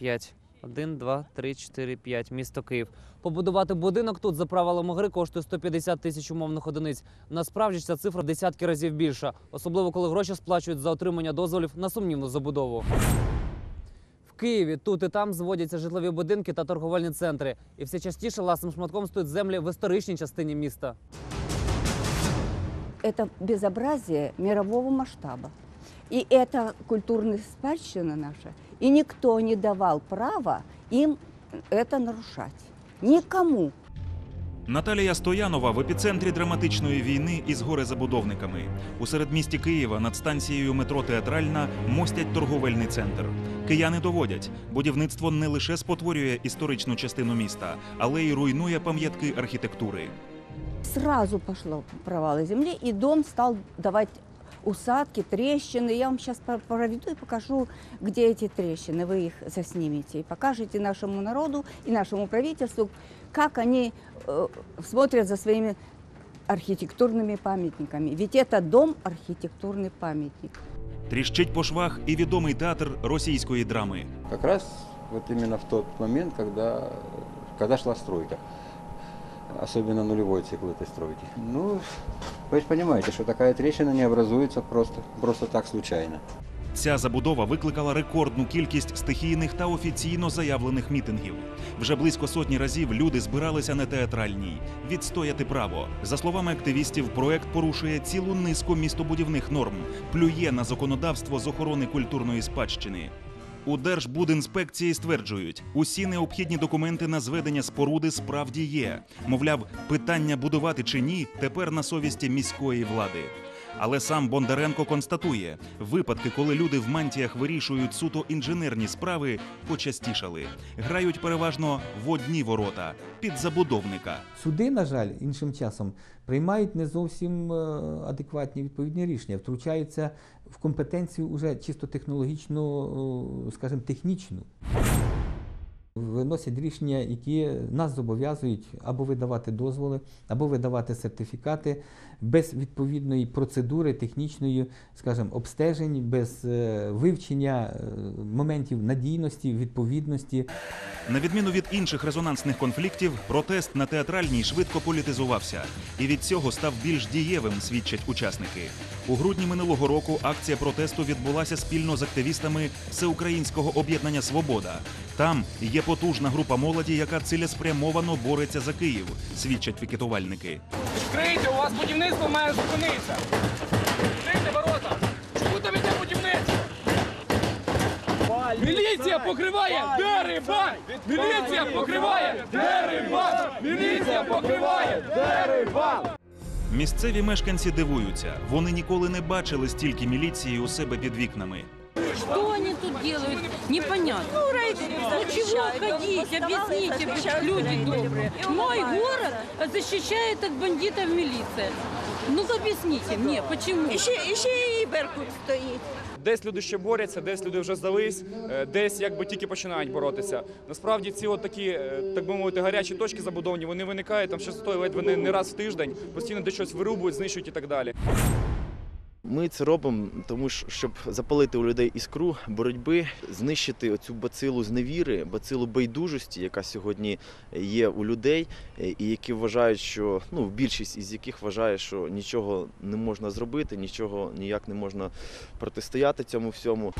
5. 1, 2, 3, 4, 5. Місто Київ. Побудувати будинок тут за правилами гри коштує 150 тисяч умовних одиниць. Насправді ж ця цифра десятки разів більша, особливо коли гроші сплачують за отримання дозволів на сумнівну забудову. В Києві тут і там зводяться житлові будинки та торговельні центри. І все частіше ласним шматком стоять землі в історичній частині міста. это безобразие мирового масштаба. И это культурная спадщина наша. И никто не давал права им это нарушать. Никому. Наталія Стоянова в епіцентрі драматичної війни із горе-забудовниками. У середмісті Києва над станцією метро Театральна мостять торговельний центр. Кияни доводять, будівництво не лише спотворює історичну частину міста, але й руйнує пам'ятки архітектури. Сразу пошло провалы земли, и дом стал давать усадки, трещины. Я вам сейчас проведу и покажу, где эти трещины. Вы их заснимете и покажете нашему народу и нашему правительству, как они э, смотрят за своими архитектурными памятниками. Ведь это дом архитектурный памятник. Тріщить по швах і відомий театр російської драми. Как раз вот именно в тот момент, когда, когда шла стройка. Особенно нулевой цикл этой стройки. Ну, вы же понимаете, что такая трещина не образуется просто, просто так случайно. Ця забудова викликала рекордну кількість стихійних та офіційно заявлених мітингів. Вже близько сотні разів люди збиралися на театральній відстояти право. За словами активістів, проект порушує цілу низку містобудівних норм, плює на законодавство з охорони культурної спадщини. У Держбудінспекції стверджують, усі необхідні документи на зведення споруди справді є. Мовляв, питання будувати чи ні тепер на совісті міської влади. Але сам Бондаренко констатує, випадки, коли люди в мантіях вирішують суто інженерні справи, почастішали. Грають переважно в одні ворота під забудовника. Суди, на жаль, іншим часом приймають не зовсім е, адекватні відповідні рішення, втручаються в компетенцію уже чисто технологічно, о, скажімо, технічну. Виносять рішення, які нас зобов'язують або видавати дозволи, або видавати сертифікати без відповідної процедури технічної, скажімо, обстежень, без е, вивчення е, моментів надійності, відповідності. На відміну від інших резонансних конфліктів, протест на театральній швидко політизувався, і від цього став більш дієвим, свідчать учасники. У грудні минулого року акція протесту відбулася спільно з активістами Всеукраїнського об'єднання Свобода. Там є потужна група молоді, яка цілеспрямовано бореться за Київ, свідчать пікетувальники. Відкрийте, у вас будівництво має зупинитися. Відкрийте ворота. Чому там іде будівництво? Міліція покриває дерибан! Міліція покриває дерибан! Міліція покриває дерибан! Місцеві мешканці дивуються. Вони ніколи не бачили стільки міліції у себе під вікнами. Что они тут делают? Непонятно. Ну чего ходить? Объясните, люди добрые. Мой город защищает от бандитов милиция. Ну объясните мне, почему? Ще, ще і Беркут стоїть. Десь люди ще борються, десь люди вже здались, е, десь якби тільки починають боротися. Насправді ці от такі, е, так би мовити, гарячі точки забудовні, вони виникають там частотою ледве не, не раз в тиждень, постійно де щось вирубують, знищують і так далі. Ми це робимо, тому що щоб запалити у людей іскру боротьби, знищити оцю бацилу зневіри, бацилу байдужості, яка сьогодні є у людей, е, і які вважають, що ну більшість із яких вважає, що нічого не можна зробити, нічого ніяк не можна протистояти цьому всьому.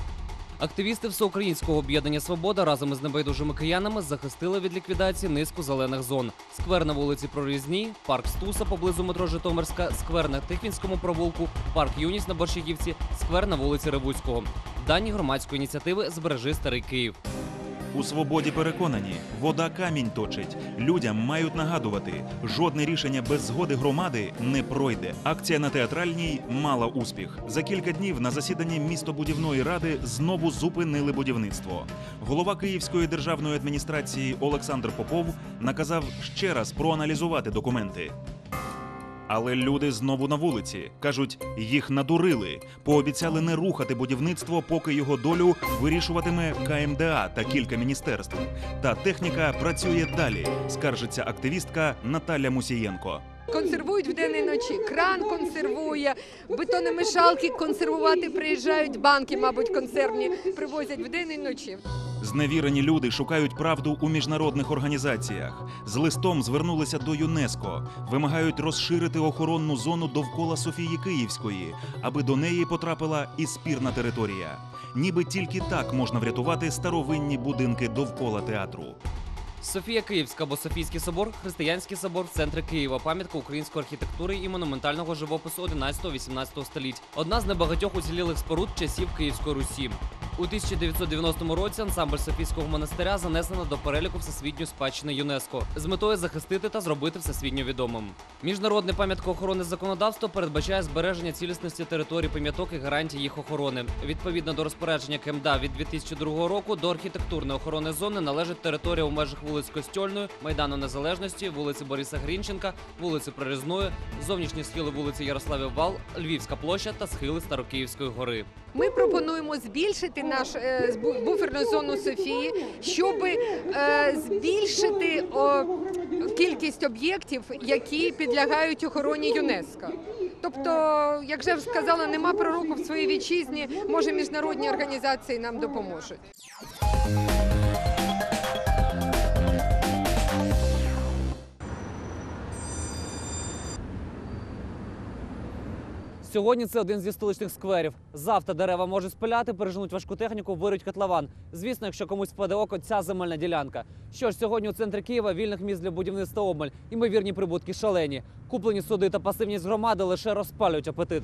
Активісти Всеукраїнського об'єднання Свобода разом із небайдужими киянами захистили від ліквідації низку зелених зон. Сквер на вулиці Прорізній, парк Стуса поблизу метро Житомирська, сквер на Тихвінському провулку, парк Юність на Борщагівці, сквер на вулиці Ревуцького. Дані громадської ініціативи Збережи старий Київ. У свободі переконані, вода камінь точить. Людям мають нагадувати, жодне рішення без згоди громади не пройде. Акція на театральній мала успіх. За кілька днів на засіданні містобудівної ради знову зупинили будівництво. Голова Київської державної адміністрації Олександр Попов наказав ще раз проаналізувати документи. Але люди знову на вулиці кажуть, їх надурили. Пообіцяли не рухати будівництво, поки його долю вирішуватиме КМДА та кілька міністерств. Та техніка працює далі, скаржиться активістка Наталя Мусієнко. Консервують вдень і ночі. Кран консервує, бетономішалки консервувати приїжджають, банки, мабуть, консервні привозять вдень і ночі. Зневірені люди шукають правду у міжнародних організаціях. З листом звернулися до ЮНЕСКО, вимагають розширити охоронну зону довкола Софії Київської, аби до неї потрапила і спірна територія. Ніби тільки так можна врятувати старовинні будинки довкола театру. Софія Київська або Софійський собор, християнський собор в центрі Києва, пам'ятка української архітектури і монументального живопису 11-18 століть. Одна з небагатьох уцілілих споруд часів Київської Русі. У 1990 році ансамбль Софійського монастиря занесено до переліку всесвітньої спадщини ЮНЕСКО з метою захистити та зробити всесвітньо відомим. Міжнародне пам'яткоохоронне законодавство передбачає збереження цілісності територій пам'яток і гарантії їх охорони. Відповідно до розпорядження КМДА від 2002 року до архітектурної охорони зони належить територія у межах вулиць Костьольної, Майдану Незалежності, вулиці Бориса Грінченка, вулиці Прорізної, зовнішні схили вулиці Ярославів Вал, Львівська площа та схили Старокиївської гори. Ми пропонуємо збільшити наш е, буферну зону Софії, щоб е, збільшити кількість об'єктів, які підлягають охороні ЮНЕСКО. Тобто, як вже сказала, нема пророку в своїй вітчизні, може міжнародні організації нам допоможуть. Сьогодні це один зі столичних скверів. Завтра дерева можуть спиляти, переженуть важку техніку, вирють котлован. Звісно, якщо комусь впаде око, ця земельна ділянка. Що ж, сьогодні у центрі Києва вільних місць для будівництва обмаль. Імовірні прибутки шалені. Куплені суди та пасивність громади лише розпалюють апетит.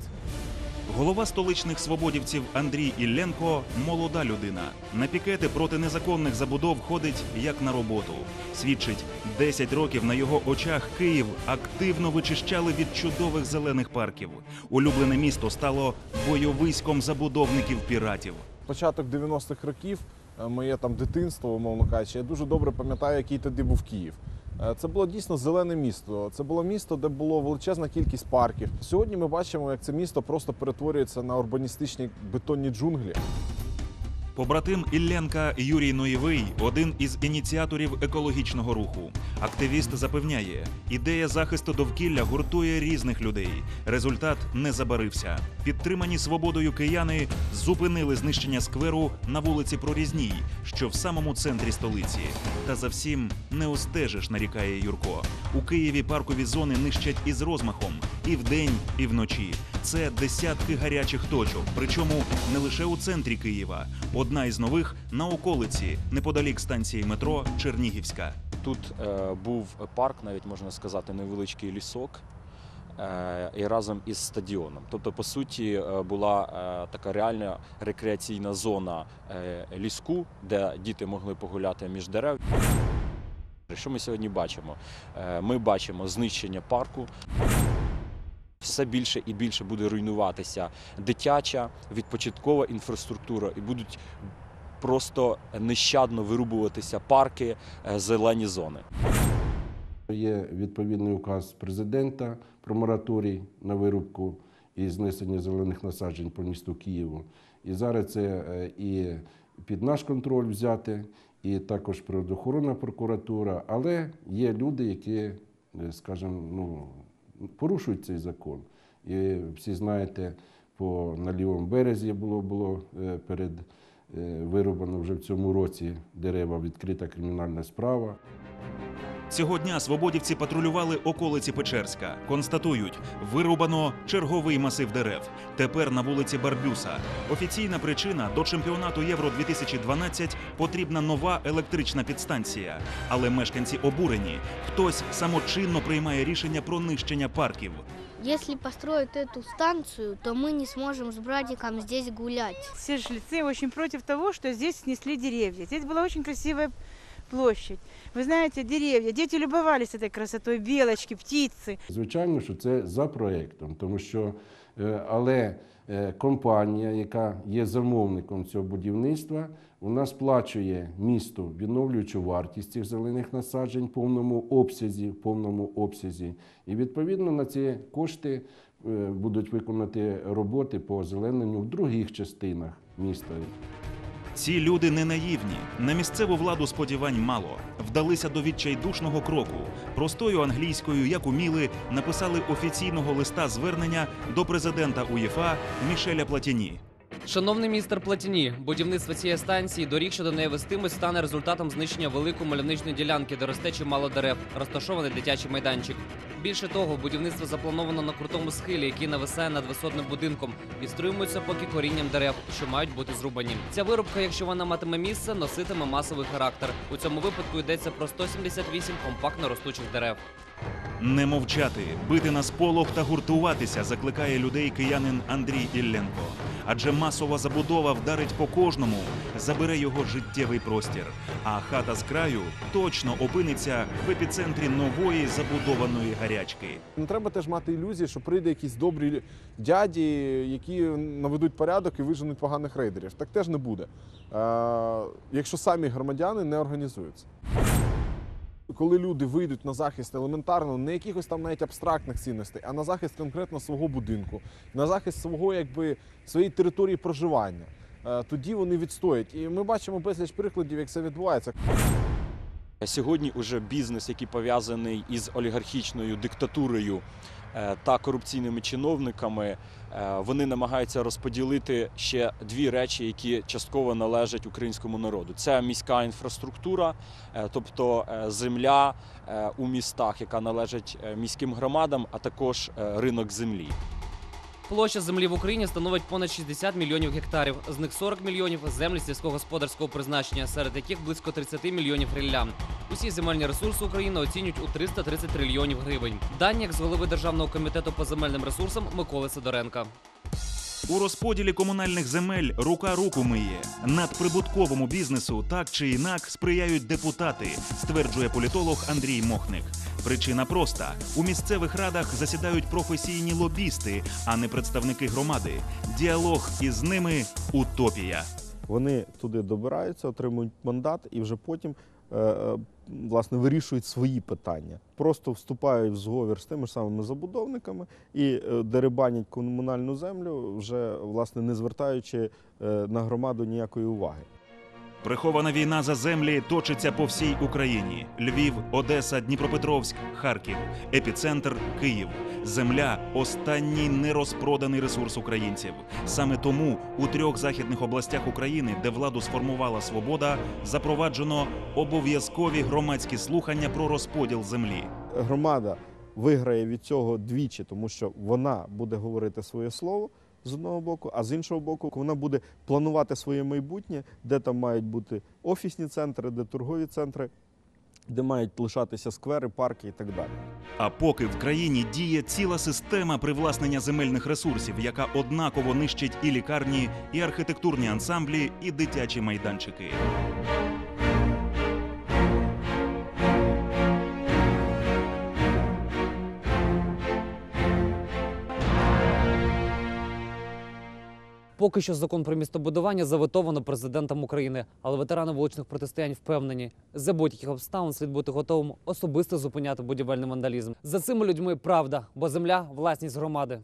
Голова столичних свободівців Андрій Ілленко молода людина. На пікети проти незаконних забудов ходить як на роботу. Свідчить, 10 років на його очах Київ активно вичищали від чудових зелених парків. Улюблене місто стало бойовиськом забудовників піратів. початок 90-х років, моє там дитинство, умовно кажучи, я дуже добре пам'ятаю, який тоді був Київ. Е, Це було дійсно зелене місто. Це було місто, де було величезна кількість парків. Сьогодні ми бачимо, як це місто просто перетворюється на урбаністичні бетонні джунглі. Побратим Ілленка Юрій Ноєвий один із ініціаторів екологічного руху. Активіст запевняє, ідея захисту довкілля гуртує різних людей. Результат не забарився. Підтримані свободою кияни зупинили знищення скверу на вулиці Прорізній, що в самому центрі столиці. Та за всім не устежиш, нарікає Юрко. У Києві паркові зони нищать із розмахом і вдень, і вночі. Це десятки гарячих точок, причому не лише у центрі Києва. Одна із нових на околиці, неподалік станції метро Чернігівська. Тут е, був парк, навіть можна сказати, невеличкий лісок. е, І разом із стадіоном. Тобто, по суті, е, була е, така реальна рекреаційна зона ліску, де діти могли погуляти між дерев. Що ми сьогодні бачимо? Ми бачимо знищення парку. Все більше і більше буде руйнуватися дитяча, відпочаткова інфраструктура, і будуть просто нещадно вирубуватися парки, е, зелені зони. Є відповідний указ президента про мораторій на вирубку і знесення зелених насаджень по місту Києву. І зараз це е, і під наш контроль взяти, і також природоохоронна прокуратура. Але є люди, які, е, скажімо, ну, порушують цей закон. І всі знаєте, по на лівому березі було, було е, перед е, вирубано вже в цьому році дерева, відкрита кримінальна справа. Цього дня свободівці патрулювали околиці Печерська. Констатують, вирубано черговий масив дерев. Тепер на вулиці Барбюса. Офіційна причина до чемпіонату Євро 2012 потрібна нова електрична підстанція. Але мешканці обурені. Хтось самочинно приймає рішення про нищення парків. Если построят эту станцию, то мы не сможем с братиком здесь гулять. Все жильцы очень против того, что здесь снесли деревья. Здесь была очень красивая площадь. Вы знаете, деревья. Дети любовались этой красотой, белочки, птицы. Звичайно, що це за проєктом, тому що е, але е, компанія, яка є замовником цього будівництва, вона сплачує місту відновлюючу вартість цих зелених насаджень в повному обсязі, в повному обсязі. І відповідно на ці кошти е, будуть виконати роботи по озелененню в других частинах міста. Ці люди не наївні. На місцеву владу сподівань мало. Вдалися до відчайдушного кроку. Простою англійською, як уміли, написали офіційного листа звернення до президента УЄФА Мішеля Платіні. Шановний містер Платіні, будівництво цієї станції доріг, що до неї вестимуть, стане результатом знищення великої мальовничної ділянки, де росте чимало дерев, розташований дитячий майданчик. Більше того, будівництво заплановано на крутому схилі, який нависає над висотним будинком, і стримується поки корінням дерев, що мають бути зрубані. Ця вирубка, якщо вона матиме місце, носитиме масовий характер. У цьому випадку йдеться про 178 компактно ростучих дерев. Не мовчати, бити на сполох та гуртуватися закликає людей киянин Андрій Ілленко. Адже масова забудова вдарить по кожному, забере його життєвий простір. А хата з краю точно опиниться в епіцентрі нової забудованої гарячки. Не треба теж мати ілюзії, що прийде якісь добрі дяді, які наведуть порядок і виженуть поганих рейдерів. Так теж не буде, е, якщо самі громадяни не організуються. Коли люди вийдуть на захист елементарно, не якихось там навіть абстрактних цінностей, а на захист конкретно свого будинку, на захист свого якби своєї території проживання, е, тоді вони відстоять. І ми бачимо безліч прикладів, як це відбувається. Сьогодні уже бізнес, який пов'язаний із олігархічною диктатурою та корупційними чиновниками, е, вони намагаються розподілити ще дві речі, які частково належать українському народу. Це міська інфраструктура, е, тобто е, земля е, у містах, яка належить е, міським громадам, а також е, ринок землі. Площа землі в Україні становить понад 60 мільйонів гектарів. З них 40 мільйонів землі сільськогосподарського призначення, серед яких близько 30 мільйонів рілля. Усі земельні ресурси України оцінюють у 330 трильйонів гривень. Дані як з голови Державного комітету по земельним ресурсам Миколи Сидоренка. У розподілі комунальних земель рука руку миє. Надприбутковому бізнесу так чи інак сприяють депутати, стверджує політолог Андрій Мохник. Причина проста: у місцевих радах засідають професійні лобісти, а не представники громади. Діалог із ними утопія. Вони туди добираються, отримують мандат і вже потім е, е, власне вирішують свої питання. Просто вступають в зговір з тими ж самими забудовниками і е, дерибанять комунальну землю, вже власне не звертаючи на громаду ніякої уваги. Прихована війна за землі точиться по всій Україні: Львів, Одеса, Дніпропетровськ, Харків, епіцентр Київ. Земля останній нерозпроданий ресурс українців. Саме тому у трьох західних областях України, де владу сформувала свобода, запроваджено обов'язкові громадські слухання про розподіл землі. Громада виграє від цього двічі, тому що вона буде говорити своє слово. З одного боку, а з іншого боку, вона буде планувати своє майбутнє, де там мають бути офісні центри, де торгові центри, де мають лишатися сквери, парки і так далі. А поки в країні діє ціла система привласнення земельних ресурсів, яка однаково нищить і лікарні, і архітектурні ансамблі, і дитячі майданчики. Поки що закон про містобудування заветовано президентом України, але ветерани вуличних протистоянь впевнені, за будь-яких обставин слід бути готовим особисто зупиняти будівельний вандалізм. За цими людьми правда, бо земля власність громади.